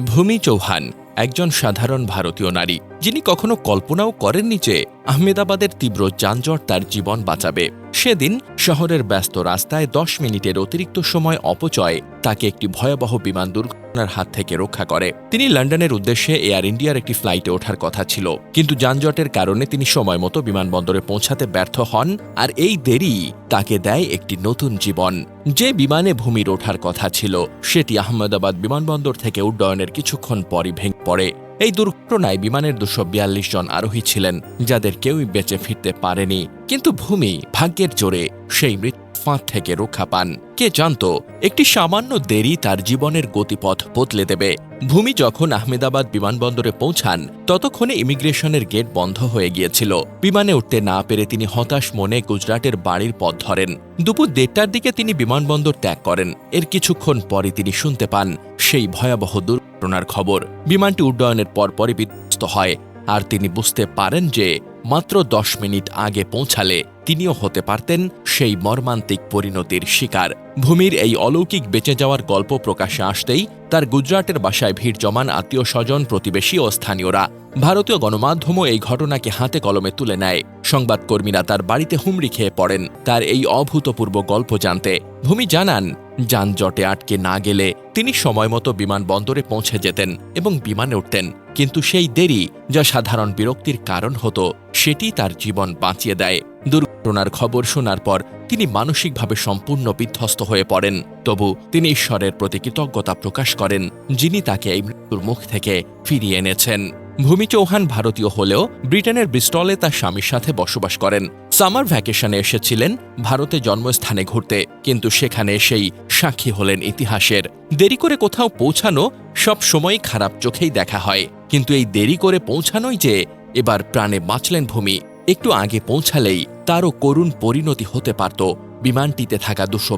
ভূমি চৌহান একজন সাধারণ ভারতীয় নারী। যিনি কখনো কল্পনাও করেননি যে আহমেদাবাদের তীব্র যানজট তার জীবন বাঁচাবে। সেদিন শহরের ব্যস্ত রাস্তায় দশ মিনিটের অতিরিক্ত সময় অপচয় তাকে একটি ভয়াবহ বিমান দুর্ঘটনার হাত থেকে রক্ষা করে। তিনি লন্ডনের উদ্দেশ্যে এয়ার ইন্ডিয়ার একটি ফ্লাইটে ওঠার কথা ছিল। কিন্তু যানজটের কারণে তিনি সময় মতো বিমানবন্দরে পৌঁছাতে ব্যর্থ হন আর এই দেরি তাকে দেয় একটি নতুন জীবন। যে বিমানে ভূমির ওঠার কথা ছিল, সেটি আহমেদাবাদ বিমানবন্দর থেকে উড্ডয়নের কিছুক্ষণ পরই ভেঙে পড়ে। এই দুর্ঘটনায় বিমানের দুশো বিয়াল্লিশ জন আরোহী ছিলেন, যাদের কেউই বেঁচে ফিরতে পারেনি। কিন্তু ভূমি ভাগ্যের জোরে সেই মৃত্যু ফাঁদ থেকে রক্ষা পান। কে জানত, একটি সামান্য দেরি তার জীবনের গতিপথ বদলে দেবে। ভূমি যখন আহমেদাবাদ বিমানবন্দরে পৌঁছান, ততক্ষণে ইমিগ্রেশনের গেট বন্ধ হয়ে গিয়েছিল। বিমানে উঠতে না পেরে তিনি হতাশ মনে গুজরাটের বাড়ির পথ ধরেন। দুপুর দেড়টার দিকে তিনি বিমানবন্দর ত্যাগ করেন। এর কিছুক্ষণ পরে তিনি শুনতে পান, সেই ভয়াবহ দুর্ঘটনার খবর। বিমানটি উড্ডয়নের পরপরই বিধ্বস্ত হয়। আর তিনি বুঝতে পারেন যে, মাত্র দশ মিনিট আগে পৌঁছালে তিনিও হতে পারতেন সেই মর্মান্তিক পরিণতির শিকার। ভূমির এই অলৌকিক বেঁচে যাওয়ার গল্প প্রকাশে আসতেই তার গুজরাটের বাসায় ভিড় জমান আত্মীয় স্বজন, প্রতিবেশী ও স্থানীয়রা ভারতীয় গণমাধ্যমও এই ঘটনাকে হাতে কলমে তুলে নেয়। সংবাদকর্মীরা তার বাড়িতে হুমড়ি খেয়ে পড়েন। তার এই অভূতপূর্ব গল্প জানতে ভূমি জানান যানজটে আটকে না গেলে তিনি সময়মতো বিমানবন্দরে পৌঁছে যেতেন এবং বিমানে উঠতেন। কিন্তু সেই দেরি যা সাধারণ বিরক্তির কারণ হতো, সেটি তার জীবন বাঁচিয়ে দেয়। দুর্ঘটনার খবর শোনার পর তিনি মানসিকভাবে সম্পূর্ণ বিধ্বস্ত হয়ে পড়েন। তবু তিনি ঈশ্বরের প্রতি কৃতজ্ঞতা প্রকাশ করেন, যিনি তাকে এই মৃত্যুর মুখ থেকে ফিরিয়ে এনেছেন। ভূমি চৌহান ভারতীয় হলেও ব্রিটেনের ব্রিস্টলে তার স্বামীর সাথে বসবাস করেন। সামার ভ্যাকেশনে এসেছিলেন ভারতে জন্মস্থানে ঘুরতে, কিন্তু সেখানে সেই সাক্ষী হলেন ইতিহাসের। দেরি করে কোথাও পৌঁছানো সব সময় খারাপ চোখেই দেখা হয়। কিন্তু এই দেরি করে পৌঁছানোই যে এবার প্রাণে বাঁচলেন ভূমি, একটু আগে পৌঁছালেই তারও করুণ পরিণতি হতে পারত বিমানটিতে থাকা দুশো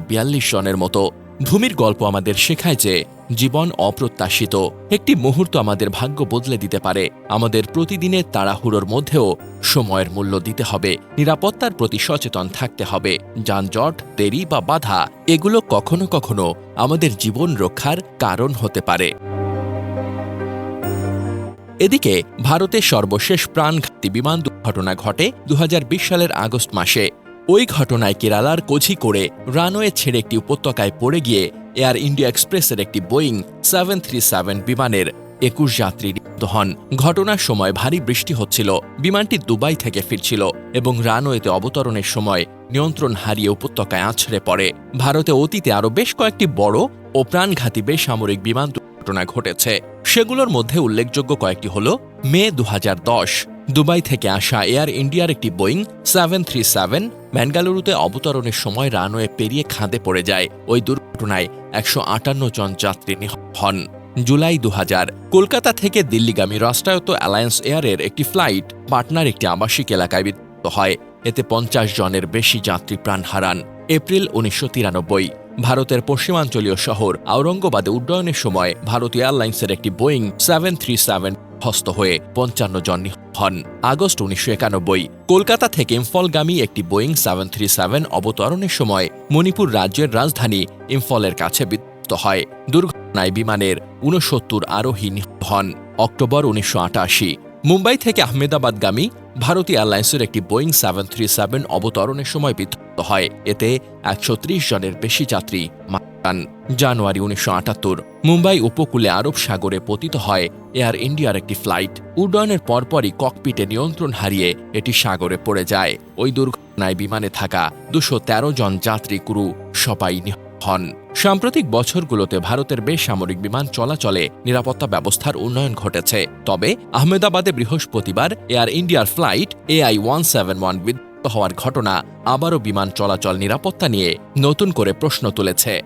জনের মতো। ভূমির গল্প আমাদের শেখায় যে জীবন অপ্রত্যাশিত। একটি মুহূর্ত আমাদের ভাগ্য বদলে দিতে পারে। আমাদের প্রতিদিনের তাড়াহুড়োর মধ্যেও সময়ের মূল্য দিতে হবে। নিরাপত্তার প্রতি সচেতন থাকতে হবে। যানজট, দেরি বা বাধা, এগুলো কখনো কখনো আমাদের জীবন রক্ষার কারণ হতে পারে। এদিকে, ভারতের সর্বশেষ প্রাণঘাতী বিমান দুর্ঘটনা ঘটে দু হাজার বিশ সালের আগস্ট মাসে। ওই ঘটনায় কেরালার কোঝি করে রানওয়ে ছেড়ে একটি উপত্যকায় পড়ে গিয়ে এয়ার ইন্ডিয়া এক্সপ্রেসের একটি বোয়িং সেভেন থ্রি সেভেন বিমানের একুশ যাত্রী নিহত হন। ঘটনার সময় ভারী বৃষ্টি হচ্ছিল। বিমানটি দুবাই থেকে ফিরছিল এবং রানওয়েতে অবতরণের সময় নিয়ন্ত্রণ হারিয়ে উপত্যকায় আছড়ে পড়ে। ভারতে অতীতে আরও বেশ কয়েকটি বড় ও প্রাণঘাতী বেসামরিক বিমান দুর্ঘটনা ঘটেছে। সেগুলোর মধ্যে উল্লেখযোগ্য কয়েকটি হল মে দু হাজার দশ দুবাই থেকে আসা এয়ার ইন্ডিয়ার একটি বোয়িং সেভেন থ্রি সেভেন বেঙ্গালুরুতে অবতরণের সময় রানওয়ে পেরিয়ে খাদে পড়ে যায়। ওই দুর্ঘটনায় একশো আটান্ন জন যাত্রী নিহত হন। জুলাই দু হাজার কলকাতা থেকে দিল্লিগামী রাষ্ট্রায়ত্ত অ্যালায়েন্স এয়ারের একটি ফ্লাইট পাটনার একটি আবাসিক এলাকায় বিধ্বস্ত হয়। এতে পঞ্চাশ জনের বেশি যাত্রী প্রাণ হারান। এপ্রিল উনিশশো তিরানব্বই ভারতের পশ্চিমাঞ্চলীয় শহর আওরঙ্গবাদে উড্ডয়নের সময় ভারতীয় এয়ারলাইন্সের একটি বোয়িং সেভেন থ্রি সেভেন হস্ত হয়ে পঞ্চান্ন জন হন। আগস্ট উনিশশো একানব্বই, কলকাতা থেকে ইম্ফলগামী একটি বোয়িং সেভেন থ্রি সেভেন অবতরণের সময় মণিপুর রাজ্যের রাজধানী ইম্ফলের কাছে বিধ্বস্ত হয়। দুর্ঘটনায় বিমানের ঊনসত্তর আরোহী নিহত হন। অক্টোবর উনিশশো আটাশি মুম্বাই থেকে আহমেদাবাদগামী ভারতীয় এয়ারলাইন্সের একটি বোয়িং সেভেন থ্রি সেভেন অবতরণের সময় বিধ্বস্ত হয়। এতে একশো ত্রিশ জনের বেশি যাত্রী মারা যান। জানুয়ারি উনিশশো আটাত্তর মুম্বাই উপকূলে আরব সাগরে পতিত হয় এয়ার ইন্ডিয়ার একটি ফ্লাইট। উড্ডয়নের পরপরই ককপিটে নিয়ন্ত্রণ হারিয়ে এটি সাগরে পড়ে যায়। ওই দুর্ঘটনায় বিমানে থাকা দুশো জন যাত্রী ক্রু সবাই নিহত হন। সাম্প্রতিক বছরগুলোতে ভারতের বেসামরিক বিমান চলাচলে নিরাপত্তা ব্যবস্থার উন্নয়ন ঘটেছে। তবে আহমেদাবাদে বৃহস্পতিবার এয়ার ইন্ডিয়ার flight AI one seven one বিধ্বস্ত হওয়ার ঘটনা আবারও বিমান চলাচল নিরাপত্তা নিয়ে নতুন করে প্রশ্ন তুলেছে।